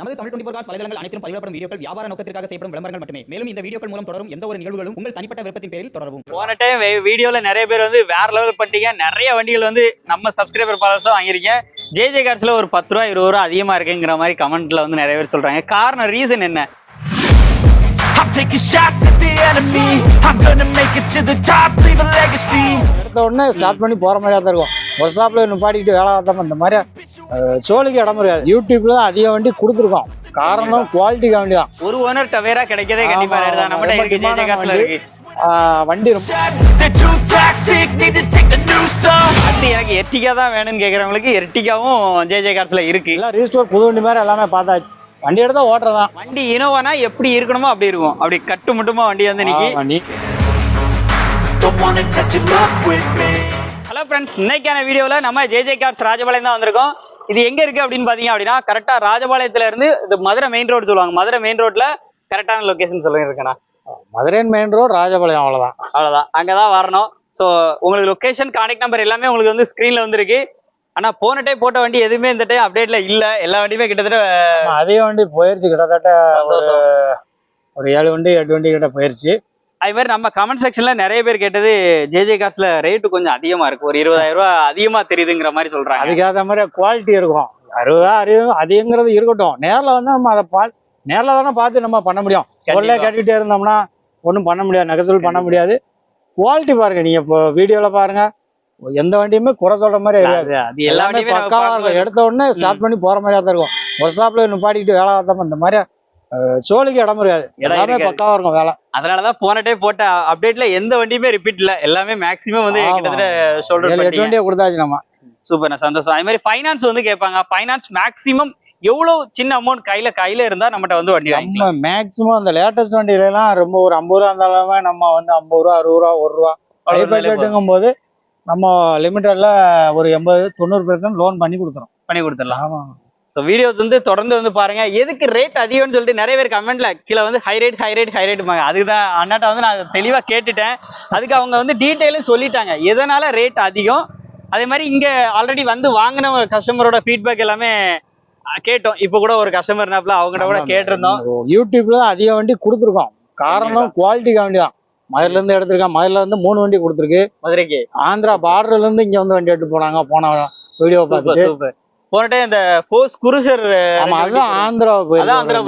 நமது Tamil twenty four cos வலைதளங்கள் அனைத்தும் பதிவிடப்படும் வீடியோக்கள் வியாபார நோக்கத்திற்காக செய்யப்படும் விளம்பரங்கள் மட்டுமே. மேலும் இந்த வீடியோக்கள் மூலம் தொடரும் எந்த ஒரு நிகழ்வுகளும் உங்கள் தனிப்பட்ட விருப்பத்தின் பேரில் தொடரும் போன டைம் வீடியோல நிறைய பேர் வந்து வேற லெவல் பண்ணிட்டீங்க. நிறைய வண்டிகள் வந்து நம்ம சப்ஸ்கிரைபர் பாலர்ஸும் வாங்கியிருக்கீங்க. ஜேஜே கார்ஸ்ல ஒரு பத்து ரூபா இருபது ரூபா அதிகமா இருக்குங்கிற மாதிரி கமெண்ட்ல வந்து நிறைய பேர் சொல்றாங்க. காரணம் ரீசன் என்ன? Taking shots at the enemy. I'm gonna make it to the top, leave a legacy. எடுத்த உடனே ஸ்டார்ட் பண்ணி போகிற மாதிரியா தான் இருக்கும் ஒரு ஷாப்பில் நிப்பாட்டிக்கிட்டு வேலை பார்த்தோம் இந்த மாதிரி சோழிக்கு இடம் முடியாது யூடியூப்ல தான் அதிக வண்டி கொடுத்துருக்கோம். காரணம் குவாலிட்டிக்கு வண்டி தான் ஒரு ஓனர் டவேரா கிடைக்கதே கண்டிப்பா ஆமா, rare தான் ஆமா, நம்மகிட்ட வண்டி. எனக்கு எர்டிகா தான் வேணும்னு கேக்குறவங்களுக்கு எர்டிகாவும் ஜேஜே கார்ஸ்ல இருக்கு. எல்லாம் ரீஸ்டோர் புது வண்டி மாதிரி எல்லாமே பார்த்தாச்சு. வண்டி எடுத்தா ஓட்டுறதான் வண்டி இனோவானா எப்படி இருக்கணுமோ அப்படி இருக்கும். அப்படி கட்டு முட்டுமா வண்டி வந்து நிக்கி வண்டி. ஹலோ ஃப்ரெண்ட்ஸ் இன்னைக்கான வீடியோல நம்ம ஜேஜே கார்ஸ் ராஜபாளையம் தான் வந்திருக்கோம். இது எங்க இருக்கு அப்படின்னு பாத்தீங்க அப்படின்னா கரெக்டா ராஜபாளையத்துல இருந்து இது மதுரை மெயின் ரோடு சொல்லுவாங்க. மதுரை மெயின் ரோட்ல கரெக்டான லொகேஷன் சொல்லுங்க இருக்கேண்ணா மதுரைன் மெயின் ரோடு ராஜபாளையம் அவ்வளோதான் அவ்வளவுதான். அங்கதான் வரணும். ஸோ உங்களுக்கு லொகேஷன் கான்டாக்ட் நம்பர் எல்லாமே உங்களுக்கு வந்து ஸ்க்ரீன்ல வந்துருக்கு. ஆனா போன டைம் போட்ட வண்டி எதுவுமே இந்த டைம் அப்டேட்ல இல்ல. எல்லா வண்டியுமே கிட்டத்தட்ட அதிக வண்டி போயிருச்சு. கிட்டத்தட்ட ஒரு ஒரு ஏழு வண்டி எட்டு வண்டி கிட்ட போயிருச்சு. அது மாதிரி நம்ம கமெண்ட் செக்ஷன்ல நிறைய பேர் கேட்டது ஜேஜே கார்ஸ்ல ரேட்டு கொஞ்சம் அதிகமா இருக்கு. ஒரு இருபதாயிரம் ரூபாய் அதிகமா தெரியுதுங்கிற மாதிரி சொல்றாங்க. அதுக்கேற்ற மாதிரி குவாலிட்டி இருக்கும். அறுபதா அறுபது அதிகங்கிறது இருக்கட்டும். நேரில் வந்து நம்ம அதை பார்த்து நேரில் தானே பார்த்து நம்ம பண்ண முடியும். பொருளே கேட்டுக்கிட்டே இருந்தோம்னா ஒன்றும் பண்ண முடியாது. நெகசல் பண்ண முடியாது. குவாலிட்டி பாருங்க. நீங்க இப்போ வீடியோவில் பாருங்க. எந்த வண்டியுமே குறை சொல்ற மாதிரி இருக்காது அது- எல்லா எல்லாமே வண்டியுமே பக்காவா இருக்கும். எடுத்த உடனே ஸ்டார்ட் பண்ணி போற மாதிரியா தான் இருக்கும். ஒரு ஷாப்ல நிப்பாட்டிக்கிட்டு வேலை பார்த்தோம் இந்த மாதிரி சோழிக்கு இடம் இருக்காது. எல்லாமே. பக்காவா இருக்கும் வேலை. அதனாலதான் போன டைம் போட்ட அப்டேட்ல எந்த வண்டியுமே ரிப்பீட் இல்ல. எல்லாமே மேக்ஸிமம் வந்து. கிட்டத்தட்ட ஷோல்டர் எட்டு வண்டியை கொடுத்தாச்சு நம்ம. சூப்பர் சந்தோஷம். அதே மாதிரி ஃபைனான்ஸ் வந்து கேட்பாங்க. ஃபைனான்ஸ் மேக்ஸிமம் எவ்வளவு சின்ன அமௌண்ட் கையில கையில இருந்தா நம்மகிட்ட வந்து வண்டி வாங்கிக்கலாம். நம்ம மேக்ஸிமம் அந்த லேட்டஸ்ட் வண்டியில எல்லாம் ரொம்ப ஒரு ஐம்பது ரூபா இருந்தாலுமே நம்ம வந்து ஐம்பது ரூபா அறுபது ரூபா ஒரு ரூபா ஹை பட்ஜெட்டுங்கும் போது நம்ம லிமிட்டட்ல ஒரு எண்பது தொண்ணூறு பெர்சன்ட் லோன் பண்ணி கொடுத்துரும் பண்ணி கொடுத்துடலாம். ஆமா. ஸோ வீடியோஸ் வந்து தொடர்ந்து வந்து பாருங்க. எதுக்கு ரேட் அதிகம்னு சொல்லிட்டு நிறைய பேர் கமெண்ட்ல கீழே வந்து high rate high rate high rate அதுதான் அண்ணாட்ட வந்து நான் தெளிவா கேட்டுட்டேன். அதுக்கு அவங்க வந்து டீட்டெயிலும் சொல்லிட்டாங்க. எதனால ரேட் அதிகம்? அதே மாதிரி இங்க ஆல்ரெடி வந்து வாங்கின கஸ்டமரோட ஃபீட்பேக் எல்லாமே கேட்டோம். இப்போ கூட ஒரு கஸ்டமர் இருந்தாப்ல அவங்ககிட்ட கூட கேட்டிருந்தோம். யூடியூப்ல தான் அதிக வண்டி கொடுத்துருக்கோம். காரணம் குவாலிட்டிக்கு வண்டி தான். மதுரையில இருந்து எடுத்திருக்கேன் மதுரையில இருந்து மூணு வண்டி கொடுத்துருக்கு. மதுரைக்கு. ஆந்திரா பார்டர்ல இருந்து இங்க வந்து வண்டி எடுத்து போனாங்க. போன வீடியோ பார்த்துட்டு. சூப்பர். போன டைம் இந்த போஸ் குருசர் ஆமா அதுதான் ஆந்திரா அதான் ஆந்திரா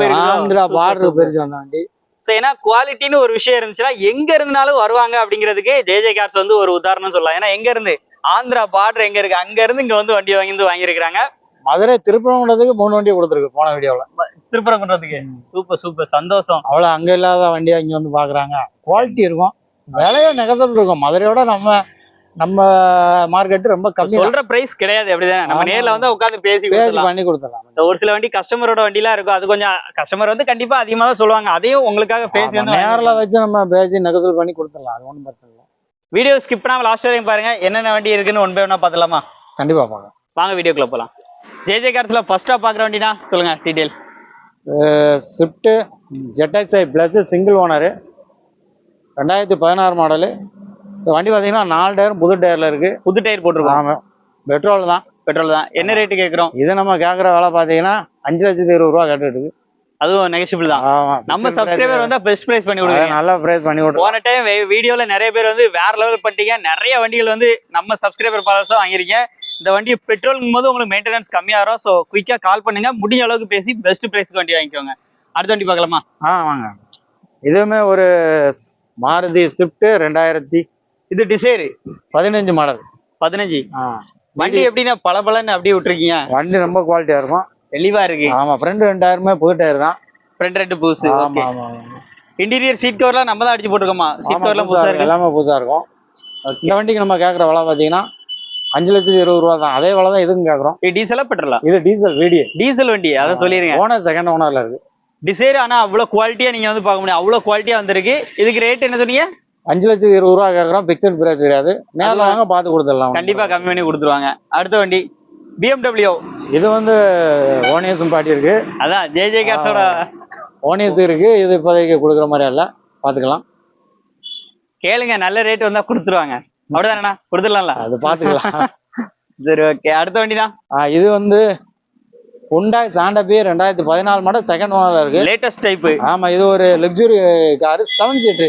சூப்பர், பார்டர். போயிருச்சு அந்த வண்டி. ஸோ ஏன்னா குவாலிட்டின்னு ஒரு விஷயம் இருந்துச்சுன்னா எங்க இருந்தாலும் வருவாங்க அப்படிங்கிறதுக்கு ஜேஜே கார்ஸ் வந்து ஒரு உதாரணம் சொல்லலாம். ஏன்னா எங்க இருந்து? ஆந்திரா பார்டர் எங்க இருக்கு? அங்க இருந்து இங்க வந்து வண்டி வாங்கி வந்து வாங்கியிருக்காங்க மதுரை திருப்பரங்குன்றதுக்கு மூணு வண்டி கொடுத்துருக்கு போன வீடியோல. திருப்பரங்குன்றதுக்கு சூப்பர் சூப்பர். சந்தோஷம். அவ்வளோ அங்க இல்லாத வண்டியா இங்க வந்து பாக்குறாங்க. குவாலிட்டி இருக்கும். விலைய நெகசல் இருக்கும். மதுரையோட நம்ம நம்ம மார்க்கெட் ரொம்ப கம்மி சொல்ற பிரைஸ் கிடையாது. அப்படிதானே? நம்ம. நேர்ல வந்து உட்காந்து பேசி பேசி. பண்ணி கொடுத்துடலாம். ஒரு சில வண்டி கஸ்டமரோட வண்டிலாம் இருக்கும். அது கொஞ்சம் கஸ்டமர் வந்து கண்டிப்பா அதிகமா தான் சொல்லுவாங்க. அதையும் உங்களுக்காக பேசி நேர்ல வச்சு நம்ம பேசி நெகசல் பண்ணி கொடுத்துடலாம். அது ஒன்றும் பிரச்சனை இல்லை. வீடியோ ஸ்கிப் பண்ணாம லாஸ்ட் வரையும் பாருங்க. என்னென்ன வண்டி இருக்குன்னு ஒன் பை ஒன்னா பாத்துலாமா கண்டிப்பா பார்க்கலாம். வாங்க வீடியோக்குள்ள போலாம். ஜேஜே கார்ஸ்ல ஃபர்ஸ்டா பாக்குற வண்டினா? சொல்லுங்க detail Swift ZXi plus single owner ரெண்டாயிரத்தி பதினாறு மாடலு இந்த வண்டி பார்த்தீங்கன்னா நாலு டயரும் புது டயர்ல இருக்கு. புது டயர் போட்டிருக்கோம். ஆமாம் பெட்ரோல் தான். பெட்ரோல் தான். என்ன ரேட்டு கேக்குறோம்? இது நம்ம கேட்குற விலை பார்த்தீங்கன்னா அஞ்சு லட்சத்தி இருபது ரூபா கேட்டுட்டு இருக்கு. அதுவும் நெகஷிபிள் தான். நம்ம சப்ஸ்கிரைபர் வந்தா பெஸ்ட் பிரைஸ் பண்ணி கொடுக்குறீங்க நல்லா ப்ரைஸ் பண்ணி விட்ருவோம் போன டைம் வீடியோல நிறைய பேர் வந்து வேற லெவல் பண்ணிட்டீங்க நிறைய வண்டிகள் வந்து நம்ம சப்ஸ்கிரைபர் ஃபாலோவர்ஸா வாங்கிருக்கீங்க இந்த வண்டி பெட்ரோலுங்கும் போது உங்களுக்கு மெயின்டெனன்ஸ் கம்மியா வரும் ஸோ குயிக்கா கால் பண்ணுங்க. முடிஞ்ச அளவுக்கு பேசி பெஸ்ட் பிரைஸ்க்கு வண்டி வாங்கிக்கோங்க. அடுத்த வண்டி பார்க்கலாமா? ஆ வாங்க. இதுவுமே ஒரு மாருதி ஸ்விஃப்ட் ரெண்டாயிரத்தி இது டிசைர் பதினஞ்சு மாடல் பதினஞ்சு? வண்டி எப்படின்னா பல பலன்னு அப்படியே விட்டுருக்கீங்க? வண்டி ரொம்ப குவாலிட்டியா இருக்கும். தெளிவா இருக்கு. ஆமா ஃப்ரண்ட் ரெண்டு டயருமே புது டயர் தான். ஃப்ரண்ட் ரெண்டு புதுசு. ஆமா ஆமா. இன்டீரியர் சீட் கவர்லாம் நம்ம தான் அடிச்சு போட்டுருக்கோமா? சீட் கவர்லாம் புதுசா புதுசா இருக்கும். இருக்கு? எல்லாமே புதுசா இருக்கும். இந்த வண்டிக்கு நம்ம கேட்குற விலை பார்த்தீங்கன்னா அஞ்சு லட்சத்தி இருபது ரூபா தான். அதே விலை தான் இதுக்கும் கேட்குறோம் இது டீசலா பெட்ரோலா இது டீசல் வீடியோ டீசல் வண்டி அதை சொல்லிருங்க. ஓனர் செகண்ட் ஓனர்ல இருக்கு. டிசைர் ஆனா அவ்வளவு குவாலிட்டியா நீங்க வந்து பார்க்க முடியும். அவ்வளவு குவாலிட்டியா வந்திருக்கு. இதுக்கு ரேட் என்ன சொன்னீங்க? அஞ்சு லட்சத்தி இருபது ரூபா கேட்குறோம் பிக்சட் பிரைஸ் கிடையாது. நேரில் வாங்க பார்த்து கொடுத்துடலாம் கண்டிப்பா கம்மி பண்ணி கொடுத்துருவாங்க. அடுத்த வண்டி பிஎம்டபிள்யூ இது வந்து ஓனியஸும் பாட்டி இருக்கு. அதான் ஜேஜே கார்ஸோட ஓனியஸ் இருக்கு. இது இப்போதைக்கு கொடுக்குற மாதிரி இல்லை பார்த்துக்கலாம். கேளுங்க நல்ல ரேட் வந்தா கொடுத்துருவாங்க. அப்படிதானண்ணா? கொடுத்துடலாம்ல? அது பார்த்துக்கலாம் சரி ஓகே அடுத்த வண்டினா ஆ, இது வந்து ஹுண்டாய் சாண்டபி ரெண்டாயிரத்தி பதினாலு மாடல் செகண்ட் ஓனர்ல இருக்கு. லேட்டஸ்ட் டைப் ஆமா இது ஒரு luxury car seven seat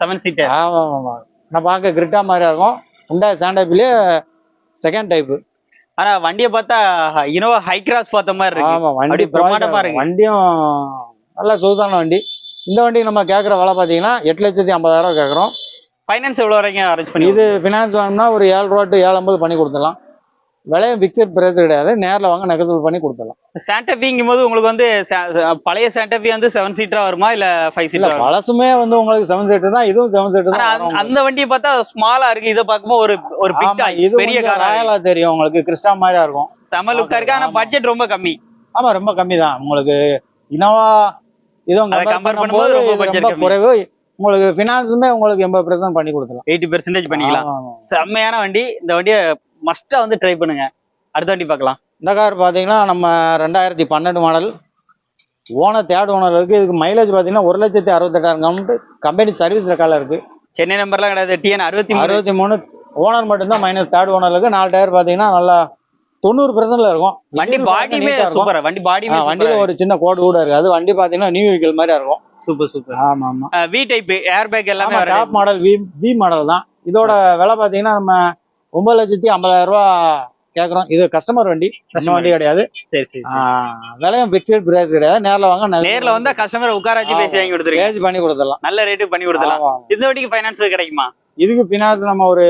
seven seater ஆமா ஆமா நான் பார்க்க கிரிட்டா மாதிரியா இருக்கும். ஹுண்டாய் சாண்டபிலே செகண்ட் டைப் ஆனா வண்டியை பார்த்தா இனோவா ஹை கிராஸ் பார்த்த மாதிரி இருக்கு. ஆமா வண்டி பிரமாதமா இருக்கு. வண்டியும் நல்ல சொகுசான வண்டி. இந்த வண்டி நம்ம கேட்குற விலை பார்த்தீங்கன்னா எட்டு லட்சத்தி ஐம்பதாயிரம் கேட்குறோம். ஃபைனான்ஸ் எவ்வளவு வரைக்கும் அரேஞ்ச் பண்ணி இது ஃபினான்ஸ் வாங்கினா ஒரு ஏழு ரூபா டு ஏழு ஐம்பது பண்ணி கொடுத்துடலாம். விலையும் பிக்சர் பிரைஸ் கிடையாது. நேரில் வாங்க நெகட்டிவ் பண்ணி கொடுத்துடலாம். சாண்டபிங்கும் போது உங்களுக்கு வந்து பழைய சாண்டபி வந்து செவன் சீட்டரா வருமா? இல்ல ஃபைவ் சீட்டர் பழசுமே வந்து உங்களுக்கு செவன் சீட்டு தான். இதுவும் செவன் சீட்டு ஆனா தான் அந்த- வண்டியை பார்த்தா ஸ்மாலா இருக்கு. இதை பார்க்கும்போது ஒரு ஒரு இது பெரிய ராயலா தெரியும் உங்களுக்கு. கிறிஸ்டா மாதிரியா இருக்கும். செம லுக்கா இருக்கு. ஆனா. பட்ஜெட் ரொம்ப கம்மி. ஆமா ரொம்ப கம்மி தான். உங்களுக்கு இனோவா இதுவும் கம்பேர் பண்ணும்போது ரொம்ப. குறைவு. உங்களுக்கு ஃபினான்ஸுமே உங்களுக்கு எண்பது பெர்சன்ட் பண்ணி கொடுத்துடலாம். எயிட்டி பெர்சன்டேஜ் பண்ணிக்கலாம். செம்மையான வண்டி. இந்த வண்டியை மஸ்டா வந்து ட்ரை பண்ணுங்க. அடுத்த வண்டி பார்க்கலாம். இந்த கார் பார்த்தீங்கன்னா நம்ம ரெண்டாயிரத்தி பன்னெண்டு மாடல் ஓனர் தேர்ட் ஓனர் இருக்கு. இதுக்கு மைலேஜ் பார்த்தீங்கன்னா ஒரு லட்சத்தி அறுபத்தெட்டாயிரம் கம்ட்டு கம்பெனி சர்வீஸ் ரெக்கார்டில் இருக்கு. சென்னை நம்பர்லாம் கிடையாது. டிஎன் அறுபத்தி அறுபத்தி மூணு. ஓனர் மட்டும்தான் மைனஸ் தேர்ட் ஓனர் இருக்கு. நாலு டயர் பார்த்தீங்கன்னா நல்லா தொண்ணூறு பெர்சன்ட்ல இருக்கும். வண்டி பாடியுமே. சூப்பர் வண்டி ஆ, வண்டியில ஒரு சின்ன கோடு கூட இருக்கு அது வண்டி பார்த்தீங்கன்னா நியூ வெஹிக்கிள் மாதிரியா இருக்கும். சூப்பர் சூப்பர் ஆமா ஆமா. வி டைப் ஏர் பேக் எல்லாமே top model V V model தான். இதோட விலை பார்த்தீங்கன்னா நம்ம ஒன்பது லட்சத்தி ஐம்பதாயிரம் ரூபா கேட்குறோம் இது கஸ்டமர் வண்டி. நம்ம. வண்டி கிடையாது. சரி சரி ஆ, விலையும் பிக்சட் பிரைஸ் கிடையாது. நேர்ல வாங்க நேர்ல வந்தா கஸ்டமர் உட்கார வச்சு பேசி வாங்கி கொடுத்துருங்க பேசி பண்ணி கொடுத்துடலாம். நல்ல ரேட்டுக்கு பண்ணி கொடுத்துலாம் ஆமா. இந்த வண்டிக்கு ஃபைனான்ஸ் கிடைக்குமா? இதுக்கு பின்னாடி நம்ம ஒரு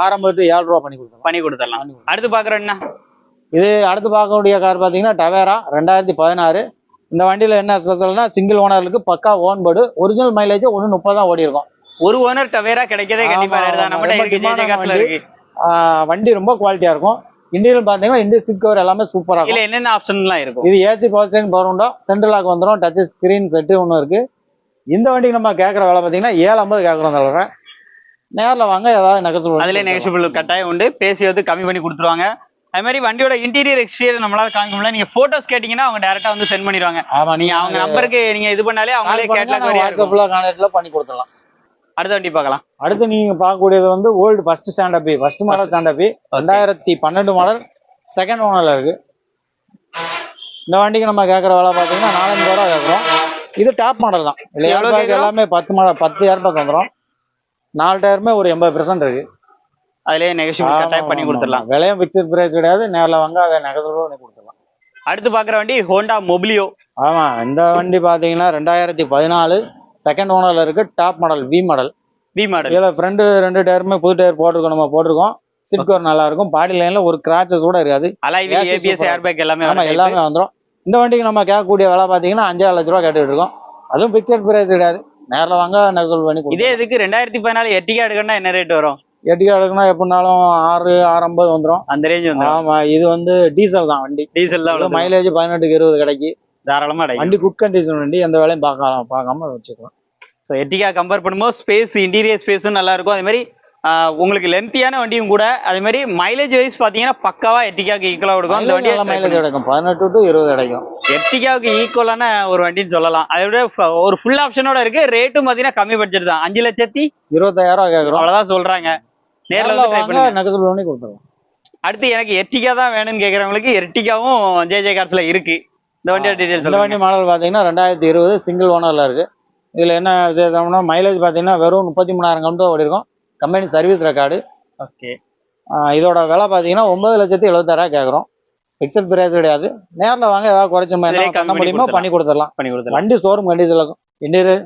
ஆரம்பம் டு ஏழு ரூபா பண்ணி கொடுத்துடலாம். பண்ணி கொடுத்துடலாம் அடுத்து பாக்குறோம் என்ன? இது அடுத்து பார்க்கக்கூடிய கார் பார்த்தீங்கன்னா டவேரா ரெண்டாயிரத்தி பதினாறு. இந்த வண்டியில என்ன ஸ்பெஷல்னா சிங்கிள் ஓனருக்கு பக்கா ஓன் போர்டு ஒரிஜினல் மைலேஜ் ஒன்று முப்பது தான் ஓடி இருக்கும் ஒரு ஓனர் டவேரா கிடைக்கதே கண்டிப்பா வண்டி. ரொம்ப குவாலிட்டியா இருக்கும். இன்டீரியல் பார்த்தீங்கன்னா இண்டியன் கவர் எல்லாமே சூப்பரா இருக்கும். என்னென்ன ஆப்ஷன்லாம் இருக்கும்? இது AC power steering power central lock வந்துடும் டச் ஸ்கிரீன் செட்டு ஒன்று இருக்கு. இந்த வண்டிக்கு நம்ம கேட்குற விலை பார்த்தீங்கன்னா ஏழு ஐம்பது கேட்குறோம் தவிர நேரில் வாங்க ஏதாவது நெகட்டிவ் அதுல நெகஷியபிள் கட்டாயம் உண்டு. பேசி வந்து கம்மி பண்ணி கொடுத்துருவாங்க. அது மாதிரி வண்டியோட இன்டீரியர் எக்ஸ்டீரியர் நம்மளால காமிக்க முடியல. நீங்க போட்டோஸ் கேட்டீங்கன்னா அவங்க டேரக்டா வந்து சென்ட் பண்ணிடுவாங்க. ஆமா நீங்க அவங்க நம்பருக்கு நீங்க இது பண்ணாலே அவங்களே கேட்லாக் இருக்கும் வாட்ஸ்அப்ல கான்டாக்ட்ல பண்ணி கொடுத்துடலாம். அடுத்த வண்டி பார்க்கலாம். அடுத்து நீங்க பார்க்கக்கூடியது வந்து ஓல்டு ஃபர்ஸ்ட் ஸ்டாண்டப்பி ஃபர்ஸ்ட் மாடல் ஸ்டாண்டப்பி ரெண்டாயிரத்தி பன்னெண்டு மாடல் செகண்ட் ஓனர்ல இருக்கு. இந்த வண்டிக்கு நம்ம கேட்குற விலை பார்த்தீங்கன்னா நாலஞ்சு ரூபா கேட்குறோம் இது டாப் மாடல் தான். இல்லை? எல்லாமே பத்து மாடல் பத்து ஏர் பேக் வந்துடும் நாலு டயருமே ஒரு எண்பது பெர்சன்ட் இருக்கு. அதுலயே நெகஷியபிள் கட்டாயம் பண்ணி கொடுத்துடலாம். விலையும் பிக்சர் பிரைஸ் கிடையாது நேரில் வாங்க அதை நெகட்டிவ் பண்ணி கொடுத்துடலாம். அடுத்து பாக்குற வண்டி ஹோண்டா மொபிலியோ ஆமா இந்த வண்டி பார்த்தீங்கன்னா ரெண்டாயிரத்தி பதினாலு செகண்ட் ஓனர்ல இருக்கு top model V model V model இதுல ஃப்ரண்ட் ரெண்டு டயருமே புது டயர் போட்டிருக்கோம் நம்ம போட்டிருக்கோம். சிட் கவர் நல்லா இருக்கும் பாடி லைன்ல ஒரு கிராச்சஸ் கூட இருக்காது. ஏபிஎஸ். ஏர் பேக் எல்லாமே ஆமா எல்லாமே வந்துடும் இந்த வண்டிக்கு நம்ம கேட்கக்கூடிய விலை பாத்தீங்கன்னா அஞ்சாறு லட்ச ரூபா கேட்டுட்டு இருக்கோம். அதுவும் பிக்சர் பிரைஸ் கிடையாது. நேர்ல வாங்க நெகசல் பண்ணி இதே இதுக்கு ரெண்டாயிரத்தி பதினாலு எட்டிகா எடுக்கணும்னா என்ன ரேட் வரும்? எட்டுக்கா எடுக்கணும் எப்படினாலும் ஆறு ஆறு ஐம்பது வந்துடும் அந்த ரேஞ்ச் வந்து ஆமா இது வந்து டீசல் தான் வண்டி. டீசல் தான் மைலேஜ் பதினெட்டுக்கு இருபது கிடைக்கு. தாராளமா அடைக்கும் வண்டி குட் கண்டிஷன் வண்டி எந்த வேலையும் பார்க்கலாம் பார்க்காம வச்சுக்கலாம். ஸோ எட்டிகா கம்பேர் பண்ணும்போது ஸ்பேஸ் இன்டீரியர் ஸ்பேஸும் நல்லா இருக்கும். அதே மாதிரி உங்களுக்கு லென்த்தியான வண்டியும் கூட அதே மாதிரி மைலேஜ் வைஸ் பார்த்தீங்கன்னா பக்காவா எட்டிகாக்கு ஈக்குவலாக கொடுக்கும். இந்த நல்ல மைலேஜ் வண்டி கிடைக்கும் பதினெட்டு டு இருபது கிடைக்கும் எட்டிகாவுக்கு ஈக்குவலான ஒரு வண்டின்னு சொல்லலாம். அதை விட ஃப- ஒரு ஃபுல் ஆப்ஷனோட இருக்கு. ரேட்டும் பார்த்தீங்கன்னா கம்மி பட்ஜெட் தான். அஞ்சு லட்சத்தி இருபத்தாயிரம் ரூபா கேட்குறோம் அவ்வளோதான் சொல்றாங்க. நேரில் வந்து ட்ரை பண்ணுங்க. பண்ணி கொடுத்துருவோம் அடுத்து எனக்கு எர்டிகா தான் வேணும்னு கேட்குறவங்களுக்கு எர்டிகாவும் ஜேஜே கார்ஸ்ல இருக்கு. இந்த வண்டியோட டீடைல்ஸ் இந்த வண்டி மாடல் பார்த்தீங்கன்னா ரெண்டாயிரத்தி இருபது சிங்கிள் ஓனர்ல இருக்கு. இதுல என்ன விசேஷம்னா மைலேஜ் பார்த்தீங்கன்னா வெறும் முப்பத்தி மூணாயிரம் கம்ட்டு ஓடி இருக்கும் கம்பெனி சர்வீஸ் ரெக்கார்டு ஓகே இதோட விலை பார்த்தீங்கன்னா ஒன்பது லட்சத்தி எழுபத்தாயிரம் கேட்குறோம் பிக்சட் பிரைஸ் கிடையாது. நேரில் வாங்க ஏதாவது குறைச்ச பண்ண முடியுமோ பண்ணி கொடுத்துடலாம். பண்ணி கொடுத்துலாம் வண்டி ஷோரூம் கண்டிஷன்ல இருக்கும். இன்டீரியர்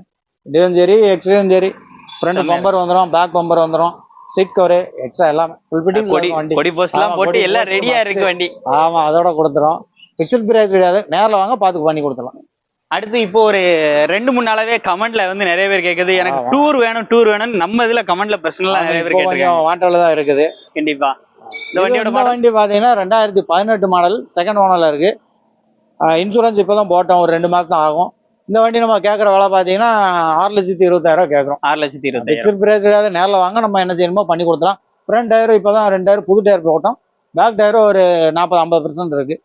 இன்டீரியரும் சரி எக்ஸ்டீரியரும் சரி. ஃப்ரண்ட் பம்பர் வந்துடும் பேக் பம்பர் வந்துடும் சீட் கவரு எக்ஸ்ட்ரா எல்லாமே ஃபுல் ஃபிட்டிங் வண்டி. கொடி போஸ்ட்லாம் போட்டு எல்லாம் ரெடியா. இருக்கு வண்டி. ஆமா அதோட கொடுத்துரும் பிக்சட் பிரைஸ் கிடையாது நேரில் வாங்க பார்த்து பண்ணி கொடுத்துடலாம். அடுத்து இப்போ ஒரு ரெண்டு மூணு நாளாவே கமெண்ட்ல வந்து நிறைய பேர் கேக்குது. எனக்கு. டூர் வேணும் டூர் வேணும் நம்ம இதுல கமெண்ட்ல பர்சனலா நிறைய பேர் கேட்டிருக்காங்க. வாண்டவில் தான் இருக்குது. கண்டிப்பா. இந்த வண்டியோட வண்டி பாத்தீங்கன்னா ரெண்டாயிரத்தி பதினெட்டு மாடல் செகண்ட் ஓனர்ல இருக்கு. இன்சூரன்ஸ் இப்பதான் போட்டோம். ஒரு ரெண்டு மாசம் தான் ஆகும். இந்த வண்டி நம்ம கேட்குற விலை பாத்தீங்கன்னா ஆறு லட்சத்தி இருபத்தாயிரம் கேட்குறோம் ஆறு லட்சத்தி இருபத்தாயிரம். பிக்சர் பிரைஸ் கிடையாது. நேரில் வாங்க நம்ம என்ன செய்யணுமோ பண்ணி கொடுத்துலாம் ஃப்ரண்ட் டயர் இப்பதான் ரெண்டு டயர் புது டயர் போட்டோம். பேக் டயர் ஒரு நாற்பது ஐம்பது பெர்சன்ட் இருக்கு.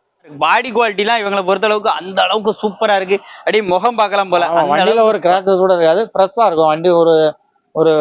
பாடி குவாலிட்டிலாம் இவங்களை பொறுத்த அளவுக்கு அந்த அளவுக்கு சூப்பரா இருக்கு. அப்படியே முகம் பார்க்கலாம் போல. வண்டியில ஒரு கிராச்சஸ் கூட இருக்காது. ஃப்ரெஷ்ஷாக இருக்கும். வண்டி ஒரு ஒரு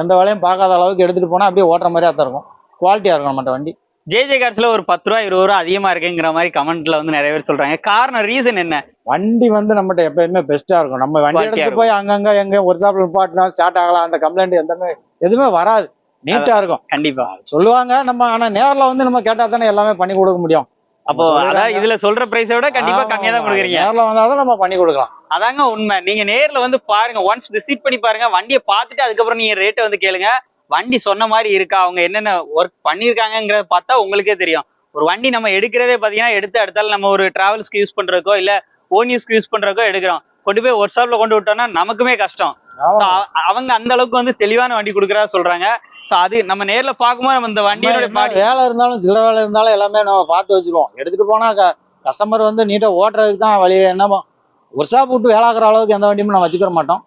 எந்த வேலையும் பார்க்காத அளவுக்கு எடுத்துட்டு போனா அப்படியே ஓட்டுற மாதிரியா தான் இருக்கும். குவாலிட்டியா இருக்கும் நம்மகிட்ட வண்டி. ஜேஜே கார்ஸ்ல ஒரு பத்து ரூபா இருபது ரூபா அதிகமா இருக்குங்கிற மாதிரி கமெண்ட்ல வந்து நிறைய பேர் சொல்றாங்க. காரணம் ரீசன் என்ன? வண்டி வந்து நம்மகிட்ட எப்பயுமே பெஸ்டா இருக்கும். நம்ம வண்டி எடுத்து போய் அங்கங்க எங்க ஒரு ஷாப்ல நிப்பாட்டினா ஸ்டார்ட் ஆகலாம். அந்த கம்ப்ளைண்ட் எதுவுமே எதுவுமே வராது. நீட்டா இருக்கும். கண்டிப்பா. சொல்லுவாங்க. நம்ம ஆனா நேர்ல வந்து நம்ம கேட்டா தானே எல்லாமே பண்ணி கொடுக்க முடியும். அப்போ அதான் இதுல சொல்ற பிரைஸை விட கண்டிப்பா கம்மியா தான். கொடுக்குறீங்க. நேர்ல வந்தாதான் நம்ம பண்ணி கொடுக்கலாம். அதாங்க உண்மை. நீங்க நேர்ல வந்து பாருங்க. ஒன்ஸ் விசிட் பண்ணி பாருங்க. வண்டியை பார்த்துட்டு அதுக்கப்புறம் நீங்க ரேட்டை வந்து கேளுங்க. வண்டி சொன்ன மாதிரி இருக்கா? அவங்க என்னென்ன ஒர்க் பண்ணிருக்காங்கங்கறத பார்த்தா உங்களுக்கே தெரியும். ஒரு வண்டி நம்ம எடுக்கிறதே பாத்தீங்கன்னா எடுத்து அடுத்தால நம்ம ஒரு டிராவல்ஸ்க்கு யூஸ் பண்றதுக்கோ இல்ல ஓன் யூஸ்க்கு யூஸ் பண்றதுக்கோ எடுக்கிறோம். கொண்டு போய் ஒர்க் ஷாப்ல கொண்டு விட்டோம்னா நமக்குமே கஷ்டம். அவங்க அந்த அளவுக்கு வந்து தெளிவான வண்டி கொடுக்குறதா சொல்றாங்க. சோ அது நம்ம நேர்ல பார்க்கும்போது நம்ம இந்த வண்டியோட வேலை இருந்தாலும் சில வேலை இருந்தாலும் எல்லாமே நம்ம பார்த்து வச்சிருவோம் எடுத்துட்டு போனா கஸ்டமர் வந்து நீட்டா ஓட்டுறதுக்கு தான் வழி. என்னமோ ஒரு ஷாப் விட்டு வேலை ஆகுற அளவுக்கு எந்த வண்டியுமே நம்ம வச்சுக்கிற மாட்டோம்.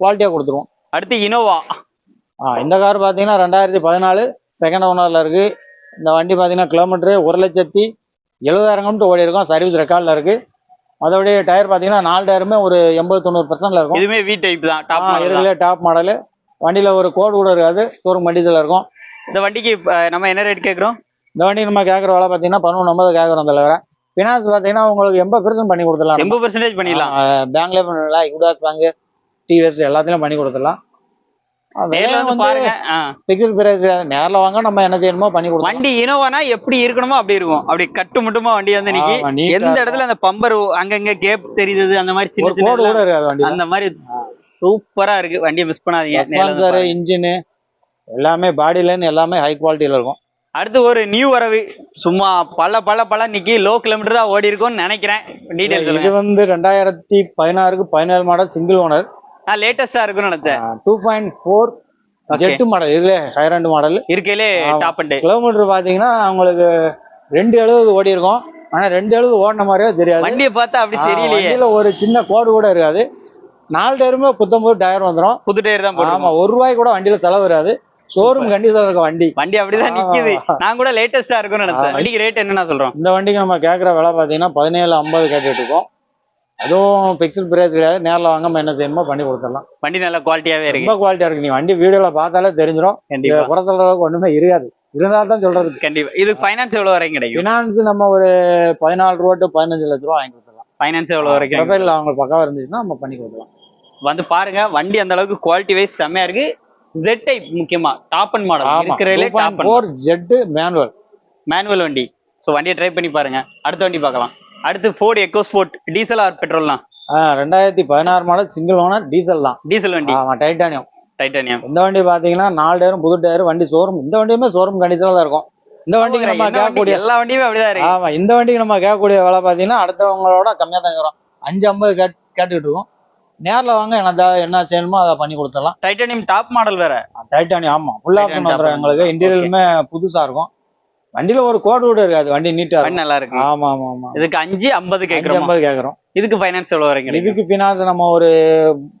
குவாலிட்டியா கொடுத்துருவோம். அடுத்து இனோவா இந்த கார் பார்த்தீங்கன்னா ரெண்டாயிரத்தி பதினாலு செகண்ட் ஓனர்ல இருக்கு. இந்த வண்டி பார்த்தீங்கன்னா கிலோமீட்டரு ஒரு லட்சத்தி எழுபதாயிரம் கிலோமீட்டர் ஓடி இருக்கும் சர்வீஸ் ரெக்கார்டில் இருக்கு. மற்றபடி டயர் பார்த்தீங்கன்னா நாலு டயருமே ஒரு எண்பது தொண்ணூறு பர்சன்ட்ல இருக்கும். இதுமே வி டைப் தான் டாப் இருக்குல்ல டாப் மாடலு வண்டியில் ஒரு கோடு கூட இருக்காது. ஷோரூம் கண்டிஷனில் இருக்கும். இந்த வண்டிக்கு நம்ம என்ன ரேட் கேக்குறோம் இந்த வண்டி நம்ம கேட்குற விலை பார்த்தீங்கன்னா பதினொன்று ஐம்பது கேட்குறோம் தலைவர ஃபினான்ஸ் பார்த்தீங்கன்னா உங்களுக்கு எண்பது பெர்சன்ட் பண்ணி கொடுத்துடலாம். எண்பது பர்சன்டேஜ் பண்ணிடலாம். பேங்க்லேயே பண்ணலாம் இகுடாஸ் பேங்க் டிவிஎஸ் எல்லாத்துலேயும் பண்ணி கொடுத்துடலாம். நேர்ல வாங்க நம்ம என்ன செய்யணுமோ பண்ணி வண்டி இனோவானா எப்படி இருக்கணுமோ அப்படி இருக்கும். அப்படி கட்டு மட்டுமா வண்டி வந்து நிக்கி எந்த இடத்துல அந்த பம்பர் அங்கங்க கேப் தெரியுது அந்த மாதிரி சின்ன அந்த மாதிரி சூப்பரா இருக்கு. வண்டியை மிஸ் பண்ணாதீங்க. இன்ஜினு எல்லாமே பாடி லைன் எல்லாமே ஹை குவாலிட்டியில இருக்கும். அடுத்து ஒரு நியூ வரவு. சும்மா பல பல பல நிக்கி லோ கிலோமீட்டர் தான் ஓடி இருக்கும்னு நினைக்கிறேன். டீடைல் இது வந்து ரெண்டாயிரத்தி பதினாறுக்கு பதினேழு மாடல் சிங்கிள் ஓனர் நான் லேட்டஸ்டா இருக்கும்னு நினைச்சேன். Two point four. Z model இதுல ஹைரண்ட் மாடல் இருக்கையிலே. டாப் அண்ட் கிலோமீட்டர் பாத்தீங்கன்னா உங்களுக்கு ரெண்டு எழுபது ஓடி இருக்கும். ஆனா ரெண்டு எழுபது ஓடின மாதிரியே தெரியாது. வண்டியை பார்த்தா அப்படி வண்டியில ஒரு சின்ன கோடு கூட இருக்காது. நாலு டயருமே புத்தம்பது டயர் வந்துடும் புது டயர் தான் ஆமா ஒரு ரூபாய் கூட வண்டியில செலவு வராது. ஷோரூம் கண்டிஷன் இருக்க வண்டி. வண்டி அப்படிதான். நிக்குது. நான் கூட லேட்டஸ்டா இருக்கும்னு நினைச்சேன். வண்டிக்கு ரேட் என்னன்னா சொல்றோம்? இந்த வண்டிக்கு நம்ம கேட்குற விலை பார்த்தீங்கன்னா பதினேழு ஐம்பது கேட்டுட்டு இருக்கோம். அதுவும் பிக்சல் பிரைஸ் கிடையாது. நேரில் வாங்க நம்ம என்ன செய்யணுமோ பண்ணி கொடுத்துடலாம். வண்டி நல்ல குவாலிட்டியாவே இருக்கு. ரொம்ப குவாலிட்டியா இருக்கு. நீ வண்டி வீடியோல பார்த்தாலே தெரிஞ்சிடும் கண்டிப்பா. இதை குறை சொல்ற அளவுக்கு ஒண்ணுமே இருக்காது. இருந்தாலும் தான் சொல்றது. கண்டிப்பா. இது ஃபைனான்ஸ் எவ்வளவு வரைக்கும் கிடைக்கும்? ஃபினான்ஸ் நம்ம ஒரு பதினாலு ரூபா டு பதினஞ்சு லட்ச ரூபா வாங்கி கொடுத்துடலாம். ஃபைனான்ஸ் எவ்வளவு வரைக்கும்? ப்ரொஃபைல் அவங்களுக்கு பக்காவா இருந்துச்சுன்னா நம்ம பண்ணி கொடுக்கலாம். வந்து பாருங்க வண்டி அந்த அளவுக்கு குவாலிட்டி வைஸ் செம்மையா இருக்கு. ஜெட் டைப் முக்கியமா. டாப் அண்ட் மாடல் இருக்கிறதுலே top four Z manual manual வண்டி. ஸோ வண்டியை ட்ரை பண்ணி பாருங்க. அடுத்த வண்டி பார்க்கலாம். அடுத்து Ford EcoSport diesel or பெட்ரோல்லாம் ரெண்டாயிரத்தி பதினாறு மாடல் சிங்கிள் ஓனர் டீசல் தான். டீசல் வண்டி. ஆமா டைட்டானியம் டைட்டானியம் இந்த வண்டி பாத்தீங்கன்னா நாலு டயரும் புது டயர் வண்டி ஷோரூம் இந்த வண்டியுமே ஷோரூம் கண்டிஷன்ல தான் இருக்கும். இந்த வண்டிக்கு நம்ம கேட்கக்கூடிய எல்லா வண்டியுமே அப்படிதான் இருக்கு. ஆமா இந்த வண்டிக்கு நம்ம கேட்கக்கூடிய விலை பாத்தீங்கன்னா அடுத்தவங்களோட கம்மியா தான் வரும் அஞ்சு ஐம்பது கேட் கேட்டுக்கிட்டு இருக்கோம். நேர்ல வாங்க என்ன என்ன செய்யணுமோ அதை பண்ணி கொடுத்துடலாம். டைட்டானியம் டாப் மாடல் வேற. டைட்டானியம் ஆமா. ஃபுல் ஆப்ஷன் வந்துடும் எங்களுக்கு. இன்டீரியலுமே புதுசா இருக்கும். வண்டியில ஒரு கோடு கூட இருக்காது. வண்டி நீட்டா வண்டி இருக்கும். நல்லா இருக்கு ஆமா ஆமா ஆமா. இதுக்கு அஞ்சு ஐம்பது கேட்கறோம் ஐம்பது கேட்கறோம் இதுக்கு ஃபைனான்ஸ் எவ்வளவு கிடைக்கும்? இதுக்கு பினான்ஸ் நம்ம ஒரு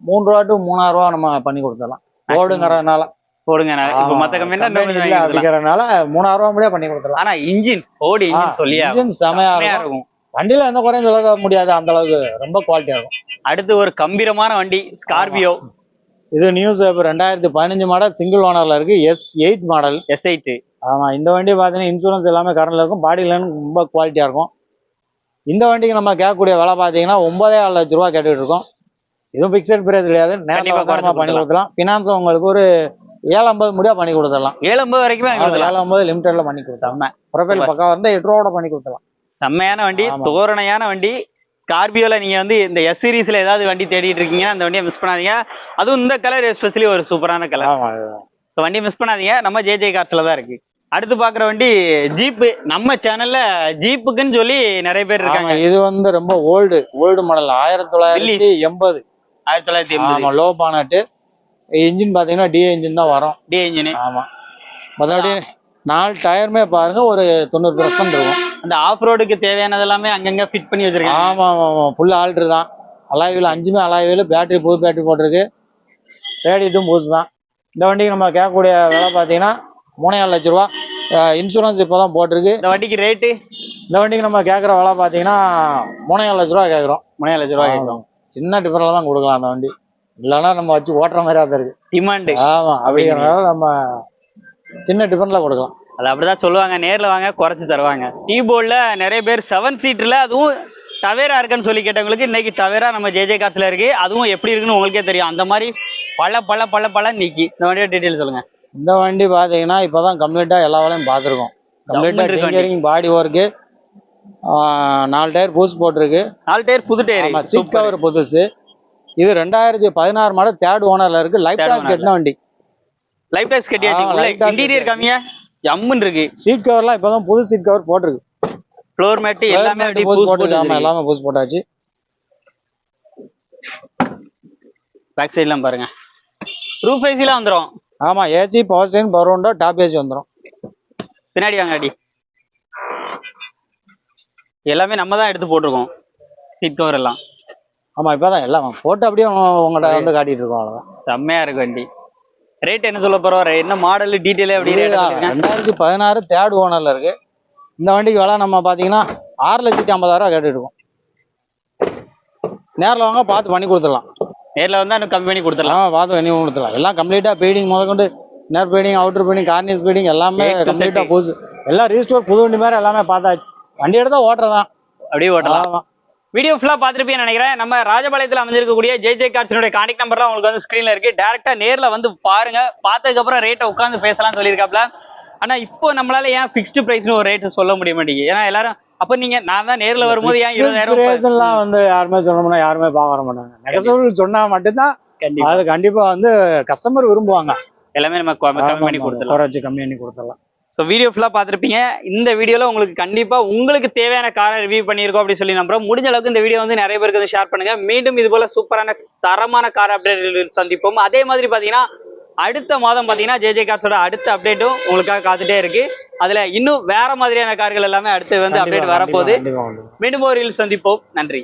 மூணு ரூபா டு மூணாயிரம் ரூபா நம்ம பண்ணி கொடுத்துடலாம். கோடுங்கிறதுனால. போடுங்க மத்த இல்ல அப்படிங்கறதுனால மூணாயிரம் ரூபா முடியே பண்ணி கொடுத்துடலாம். ஆனா இன்ஜின் ஓடி இன்ஜின் சொல்லியா இன்ஜின் செமையா இருக்கும். வண்டியில எந்த குறையும் சொல்ல முடியாது. அந்த அளவுக்கு ரொம்ப குவாலிட்டியா இருக்கும். அடுத்து ஒரு கம்பீரமான வண்டி ஸ்கார்பியோ இது நியூஸ் இப்போ ரெண்டாயிரத்தி பதினஞ்சு மாடல் சிங்கிள் ஓனர்ல இருக்கு. S eight model S eight ஆமா இந்த வண்டி பார்த்தீங்கன்னா இன்சூரன்ஸ் எல்லாமே கரண்ட்ல இருக்கும். பாடி லைன் ரொம்ப குவாலிட்டியா இருக்கும். இந்த வண்டிக்கு நம்ம கேட்கக்கூடிய விலை பார்த்தீங்கன்னா ஒன்பதே ஆறு லட்ச ரூபா கேட்டுட்டு இருக்கோம். இதுவும் பிக்சட் பிரைஸ் கிடையாது. வந்து குறைச்சு பண்ணி கொடுத்துலாம் ஃபினான்ஸ் உங்களுக்கு ஒரு ஏழு ஐம்பது முடியா பண்ணி கொடுத்துடலாம். ஏழு ஐம்பது வரைக்குமே ஏழு ஐம்பது லிமிடெட்ல பண்ணி கொடுத்தலாம் செம்ம. ப்ரொஃபைல் பக்காவா இருந்தால் எட்டு ரூபாவோட பண்ணி கொடுத்துலாம் செம்மையான வண்டி. தோரணையான வண்டி. ஸ்கார்பியோல நீங்க வந்து இந்த எஸ் சீரிஸ்ல ஏதாவது வண்டி தேடிட்டு இருக்கீங்கன்னா அந்த வண்டியை மிஸ் பண்ணாதீங்க. அதுவும் இந்த கலர் எஸ்பெஷலி ஒரு சூப்பரான கலர் வண்டி மிஸ் பண்ணாதீங்க. நம்ம ஜே ஜே கார்ஸ்ல தான் இருக்கு. அடுத்து பாக்குற வண்டி ஜீப்பு நம்ம சேனல்ல ஜீப்புக்குன்னு சொல்லி நிறைய பேர் இருக்காங்க. இது வந்து ரொம்ப ஓல்டு ஓல்டு மாடல் ஆயிரத்தி தொள்ளாயிரத்தி எண்பது. ஆயிரத்தி தொள்ளாயிரத்தி எண்பது. ஆமா லோ பானட்டு. இன்ஜின் பாத்தீங்கன்னா டி இன்ஜின் தான் வரும். டி இன்ஜின் ஆமா. மற்றபடி நாலு டயருமே பாருங்க ஒரு தொண்ணூறு பர்சன்ட் இருக்கும். அந்த ஆஃப் ரோடுக்கு தேவையானது எல்லாமே அங்கங்க ஃபிட் பண்ணி வச்சிருக்காங்க. ஆமா ஆமா ஆமா. ஃபுல் ஆல்ட்ரு தான். அலாய்வில் அஞ்சுமே அலாய்வில் பேட்டரி புது பேட்டரி போட்டிருக்கு. ரேடிட்டும் புதுசு தான் இந்த வண்டிக்கு நம்ம கேட்கக்கூடிய விலை பார்த்தீங்கன்னா மூணேகால் லட்ச ரூபா. இன்சூரன்ஸ் இப்போ தான் போட்டிருக்கு. இந்த வண்டிக்கு ரேட்டு இந்த வண்டிக்கு நம்ம கேட்குற விலை பார்த்தீங்கன்னா மூணேகால் லட்ச ரூபா கேட்குறோம். மூணு லட்ச ரூபாய் கேட்கும் சின்ன டிஃபரில் தான் கொடுக்கலாம் அந்த வண்டி. இல்லைன்னா நம்ம வச்சு ஓட்டுற மாதிரி தான் இருக்கு. டிமாண்டு ஆமா அப்படிங்கிறனால நம்ம சின்ன டிஃபரில் கொடுக்கலாம். அது அப்படிதான் சொல்லுவாங்க. நேர்ல வாங்க குறைச்சு தருவாங்க. டீ போர்டில் நிறைய பேர் செவன் சீட்டர்ல அதுவும் டவேரா இருக்குன்னு சொல்லி கேட்டவங்களுக்கு இன்னைக்கு டவேரா நம்ம ஜேஜே காசுல இருக்கு. அதுவும் எப்படி இருக்குன்னு உங்களுக்கே தெரியும். அந்த மாதிரி பல பல பல பல நிக்கி. இந்த வண்டியோட டீட்டெயில் சொல்லுங்க. இந்த வண்டி பாத்தீங்கன்னா இப்பதான் கம்ப்ளீட்டா எல்லா வேலையும் பார்த்துருக்கோம். கம்ப்ளீட்டா ஜம்முன்னு இருக்கு வண்டி. டிங்கரிங் பாடி ஒர்க்கு நாலு டயர் பூஸ் போட்டிருக்கு. நாலு டயர் புது டயர் சீட் கவர் புதுசு. இது ரெண்டாயிரத்தி பதினாறு மாடல் தேர்ட் ஓனர்ல இருக்கு. லைஃப் டாஸ் கட்டின வண்டி. லைஃப் டைஸ் கட்டியாச்சு. இன்டீரியர். காமியா? ஜம்முன்னு இருக்கு. சீட் கவர்லாம் இப்பதான் புது சீட் கவர் போட்டிருக்கு. ஃப்ளோர் மேட் எல்லாமே ஆமா போட்டு எல்லாமே பூஸ் போட்டாச்சு. பேக் சைட்லாம் பாருங்க. ரூஃப் ஐசிலாம் வந்துரும். ஆமா AC power steering power window top AC வந்துரும். பின்னாடி வாங்க அடி. எல்லாமே நம்ம தான் எடுத்து போட்டிருக்கோம் சீட் கவர் எல்லாம். ஆமா இப்பதான் எல்லாம் போட்டு அப்படியே உங்க- உங்கள்ட்ட வந்து காட்டிட்டு இருக்கோம் அவ்வளவுதான். செம்மையா இருக்கு வண்டி ரேட் என்ன சொல்ல Rate என்ன மாடல் டீட்டெயில் அப்படி இது ரேட் சொல்லுங்க ரெண்டாயிரத்தி பதினாறு தேர்ட் ஓனர்ல இருக்கு. இந்த வண்டிக்கு விலை நம்ம பாத்தீங்கன்னா ஆறு லட்சத்தி ஐம்பதாயிரம் கேட்டுட்டு இருக்கோம். நேர்ல வாங்க பார்த்து பண்ணி கொடுத்துடலாம். நேர்ல வந்தா இன்னும் கம்மி பண்ணி கொடுத்துடலாம். பார்த்து பண்ணி கொடுத்துடலாம். எல்லாம் கம்ப்ளீட்டா பெயிண்டிங் முதற்கொண்டு inner painting outer painting cornice painting எல்லாமே A to Z. கம்ப்ளீட்டா புதுசு எல்லாம் ரீஸ்டோர் புது வண்டி மாதிரி எல்லாமே பார்த்தாச்சு. வண்டி எடுத்தா ஓட்டுறதான் அப்படியே ஓட்டலாம். வீடியோ ஃபுல்லா பார்த்துருப்பீங்கன்னு நினைக்கிறேன். நம்ம ராஜபாளையத்தில் அமைஞ்சிருக்கக்கூடிய ஜே ஜே கார்ட்ஸினுடைய கான்டாக்ட் நம்பர்லாம் உங்களுக்கு வந்து ஸ்க்ரீன்ல இருக்கு. டேரக்டா நேர்ல வந்து பாருங்க. பார்த்ததுக்கு அப்புறம் ரேட்டை உட்காந்து பேசலாம் சொல்லியிருக்காப்ல. ஆனா இப்போ நம்மளால ஏன் ஃபிக்ஸ்டு பிரைஸ்னு ஒரு ரேட் சொல்ல முடிய மாட்டேங்குது. ஏன்னா எல்லாரும் அப்ப நீங்க நான் தான் நேர்ல வரும்போது ஏன் இருபதாயிரம் ரேஷன்லாம் வந்து யாருமே சொல்லணும்னா யாருமே பார்க்க வர மாட்டாங்க. நெகசபிள் சொன்னா மட்டும்தான் அது கண்டிப்பா வந்து கஸ்டமர் விரும்புவாங்க. எல்லாமே நம்ம கம்மி பண்ணி கொடுத்துடலாம். குறைச்சு கம்மி பண்ணி கொடுத்துடலாம். ஸோ வீடியோ ஃபுல்லாக பார்த்துருப்பீங்க. இந்த வீடியோவில் உங்களுக்கு கண்டிப்பாக உங்களுக்கு தேவையான காரை ரிவ்யூ பண்ணியிருக்கோம் அப்படின்னு சொல்லி நம்புறோம். முடிஞ்ச அளவுக்கு இந்த வீடியோ வந்து நிறைய பேருக்கு வந்து ஷேர் பண்ணுங்க. மீண்டும் இது போல சூப்பரான தரமான கார் அப்டேட் சந்திப்போம். அதே மாதிரி பார்த்தீங்கன்னா அடுத்த மாதம் பார்த்தீங்கன்னா ஜேஜே கார்ஸோட அடுத்த அப்டேட்டும் உங்களுக்காக காத்துட்டே இருக்கு. அதில் இன்னும் வேற மாதிரியான கார்கள் எல்லாமே அடுத்து வந்து அப்டேட் வரப்போகுது. மீண்டும் ஒரு சந்திப்போம். நன்றி.